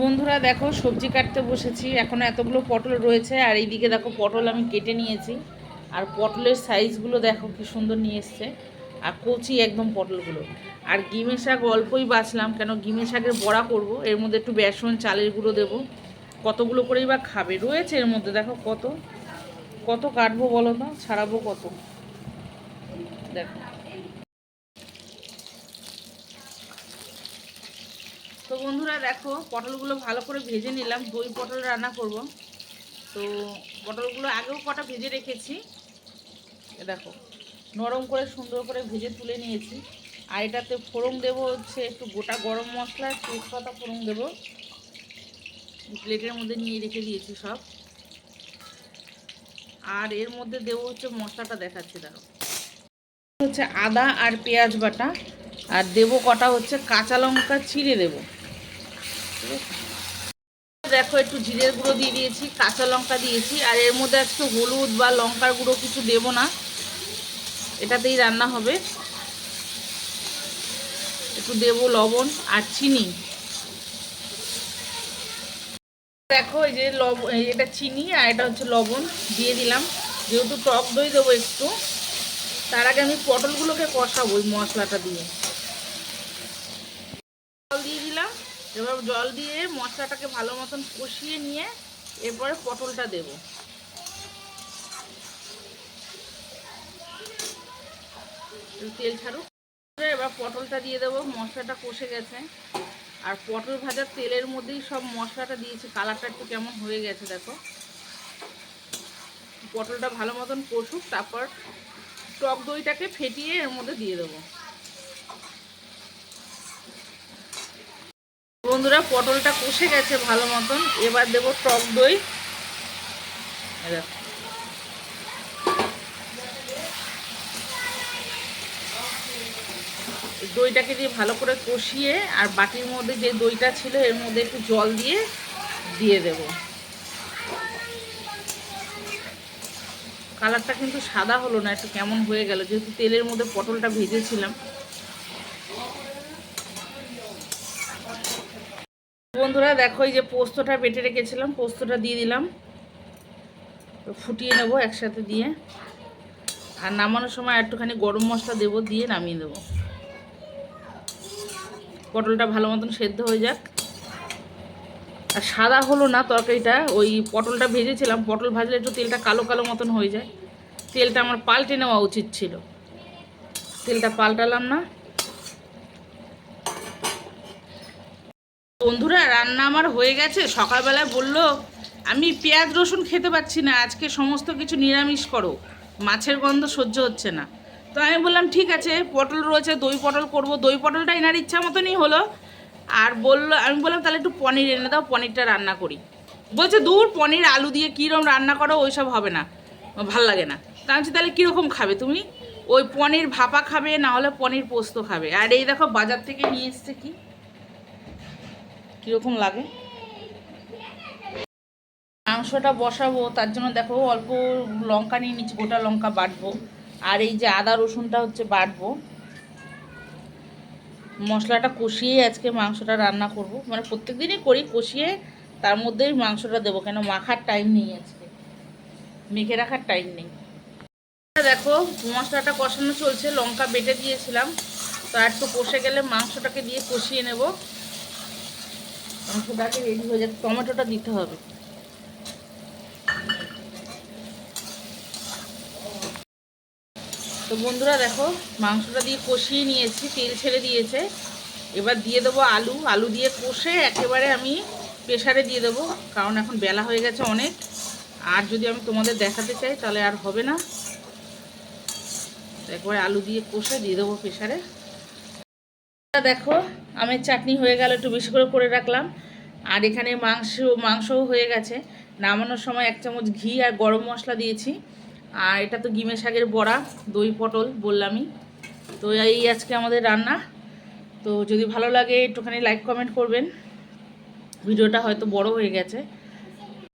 বন্ধুরা দেখো, সবজি কাটতে বসেছি। এখনও এতগুলো পটল রয়েছে, আর এইদিকে দেখো পটল আমি কেটে নিয়েছি। আর পটলের সাইজগুলো দেখো কি সুন্দর নিয়ে এসছে। আর কচি একদম পটলগুলো। আর গিমে শাক অল্পই বাছলাম কেন গিমে শাকের বড়া করব। এর মধ্যে একটু বেসন, চালের গুঁড়ো দেবো। কতগুলো করেই বা খাবে? রয়েছে এর মধ্যে, দেখো কত। কত কাটবো বলো তো? ছাড়াবো কত? দেখো। তো বন্ধুরা দেখো, পটলগুলো ভালো করে ভেজে নিলাম। দই পটল রান্না করব। তো পটলগুলো আগেও কটা ভেজে রেখেছি। দেখো, নরম করে সুন্দর করে ভেজে তুলে নিয়েছি। আর এটাতে ফোড়ন দেবো হচ্ছে একটু গোটা গরম মশলা, তেজপাতা ফোড়ন দেবো। প্লেটের মধ্যে নিয়ে রেখে দিয়েছি সব। আর এর মধ্যে দেবো হচ্ছে মশলাটা দেখাচ্ছি, দেখো। হচ্ছে আদা আর পেঁয়াজ বাটা। আর দেবো কটা হচ্ছে কাঁচা লঙ্কা, চিড়ে দেবো। দেখো, একটু জিরের গুঁড়ো দিয়ে দিয়েছি, কাঁচা লঙ্কা দিয়েছি, আর এর মধ্যে একটু হলুদ বা লঙ্কার গুঁড়ো কিছু দেবো না। এটাতেই রান্না হবে। একটু দেবো লবণ আর চিনি। দেখো, এই যে লবণ এটা চিনি আর এটা হচ্ছে লবণ দিয়ে দিলাম। যেহেতু টক দই দেবো একটু, তার আগে আমি পটলগুলোকে কষাবো ওই মশলাটা দিয়ে জল দিয়ে দিলাম এবার জল দিয়ে মশলাটাকে ভালো মতন কষিয়ে নিয়ে এরপরে পটলটা দেব। তেল ছাড়ুক। এবার পটলটা দিয়ে দেবো, মশলাটা কষে গেছে। আর পটল ভাজার তেলের মধ্যেই সব মশলাটা দিয়েছি, কালারটা একটু কেমন হয়ে গেছে দেখো। পটলটা ভালো মতন কষুক, তারপর টক দইটাকে ফেটিয়ে এর মধ্যে দিয়ে দেবো। বন্ধুরা, পটলটা কষে গেছে ভালো মতন। এবার দেব টক দই। দইটাকে দিয়ে ভালো করে কষিয়ে আর বাটির মধ্যে যে দইটা ছিল, এর মধ্যে একটু জল দিয়ে দিয়ে দেব। কালারটা কিন্তু সাদা হলো না, একটু কেমন হয়ে গেল। যেহেতু তেলের মধ্যে পটলটা ভেজেছিলাম বন্ধুরা, দেখো এই যে পোস্তটা বেটে রেখেছিলাম, পোস্তটা দিয়ে দিলাম। ফুটিয়ে নেব একসাথে দিয়ে। আর নামানোর সময় একটুখানি গরম মশলা দেবো, দিয়ে নামিয়ে দেবো। পটলটা ভালো মতন সেদ্ধ হয়ে যাক। আর সাদা হলো না তরকারিটা, ওই পটলটা ভেজেছিলাম। পটল ভাজলে একটু তেলটা কালো কালো মতন হয়ে যায়। তেলটা আমার পাল্টে নেওয়া উচিত ছিল। তেলটা পাল্টালাম না। বন্ধুরা, রান্না আমার হয়ে গেছে। সকালবেলায় বলল, আমি পেঁয়াজ রসুন খেতে পাচ্ছি না, আজকে সমস্ত কিছু নিরামিষ করো। মাছের গন্ধ সহ্য হচ্ছে না। তো আমি বললাম, ঠিক আছে, পটল রয়েছে, দই পটল করব। দই পটলটা এনার ইচ্ছা মতনই হলো। আর বলল, আমি বললাম, তাহলে একটু পনির এনে দাও, পনিরটা রান্না করি। বলছে, দূর, পনির, আলু দিয়ে কীরকম রান্না করো, ওইসব হবে না, ভালো লাগে না। তা আমি তাহলে কীরকম খাবে তুমি? ওই পনির ভাপা খাবে, না হলে পনির পোস্ত খাবে। আর এই দেখো, বাজার থেকে নিয়ে এসছে কি? কীরকম লাগে? মাংসটা বসাবো, তার জন্য দেখো অল্প লঙ্কা নিয়ে নিচ্ছি, গোটা লঙ্কা বাটবো। আর এই যে আদা রসুনটা হচ্ছে বাটবো। মশলাটা কষিয়ে আজকে মাংসটা রান্না করব। মানে প্রত্যেক দিনই করি, কষিয়ে তার মধ্যেই মাংসটা দেবো, কেন মাখার টাইম নেই আজকে। মেখে রাখার টাইম নেই। দেখো, মশলাটা কষানো চলছে, লঙ্কা বেটে দিয়েছিলাম। তো একটু কষে গেলে মাংসটাকে দিয়ে কষিয়ে নেব। মাংসটাকে রেডি হয়ে যাবে টমেটোটা দিতে হবে। তো বন্ধুরা দেখো, মাংসটা দিয়ে কষিয়ে নিয়েছি, তেল ছেড়ে দিয়েছে। এবার দিয়ে দেবো আলু। আলু দিয়ে কষে একেবারে আমি প্রেশারে দিয়ে দেবো, কারণ এখন বেলা হয়ে গেছে অনেক। আর যদি আমি তোমাদের দেখাতে চাই, তাহলে আর হবে না। একবারে আলু দিয়ে কষে দিয়ে দেবো প্রেশারে দেখো, আমের চাটনি হয়ে গেল, একটু বেশি করে করে রাখলাম। আর এখানে মাংস, মাংসও হয়ে গেছে। নামানোর সময় এক চামচ ঘি আর গরম মশলা দিয়েছি। আর এটা তো গিমে শাকের বড়া, দই পটল বললামই। তো এই আজকে আমাদের রান্না। তো যদি ভালো লাগে, একটুখানি লাইক কমেন্ট করবেন। ভিডিওটা হয়তো বড় হয়ে গেছে।